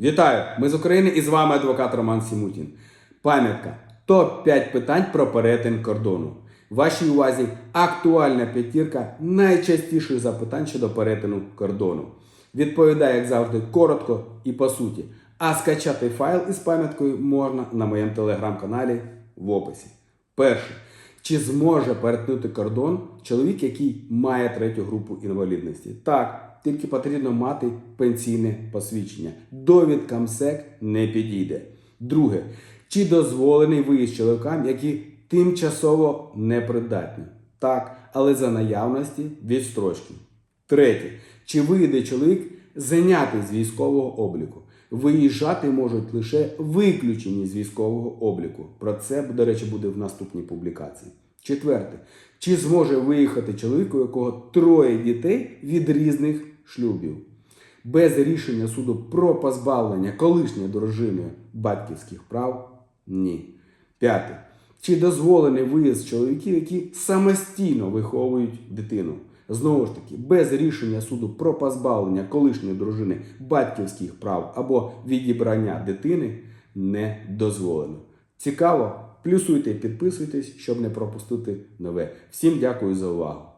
Вітаю! Ми з України і з вами адвокат Роман Сімутін. Пам'ятка. Топ-5 питань про перетин кордону. Вашій увазі актуальна п'ятірка найчастіших запитань щодо перетину кордону. Відповідає, як завжди, коротко і по суті. А скачати файл із пам'яткою можна на моєму телеграм-каналі в описі. Перше. Чи зможе перетнути кордон чоловік, який має третю групу інвалідності? Так, тільки потрібно мати пенсійне посвідчення. Довідка МСЕК не підійде. Друге, чи дозволений виїзд чоловікам, які тимчасово непридатні? Так, але за наявності відстрочки. Третє. Чи вийде чоловік зайнятий з військового обліку? Виїжджати можуть лише виключені з військового обліку. Про це, до речі, буде в наступній публікації. Четверте. Чи зможе виїхати чоловік, у якого троє дітей від різних шлюбів? Без рішення суду про позбавлення колишньої дружини батьківських прав? Ні. П'яте. Чи дозволений виїзд чоловіків, які самостійно виховують дитину? Знову ж таки, без рішення суду про позбавлення колишньої дружини батьківських прав або відібрання дитини не дозволено. Цікаво? Плюсуйте і підписуйтесь, щоб не пропустити нове. Всім дякую за увагу.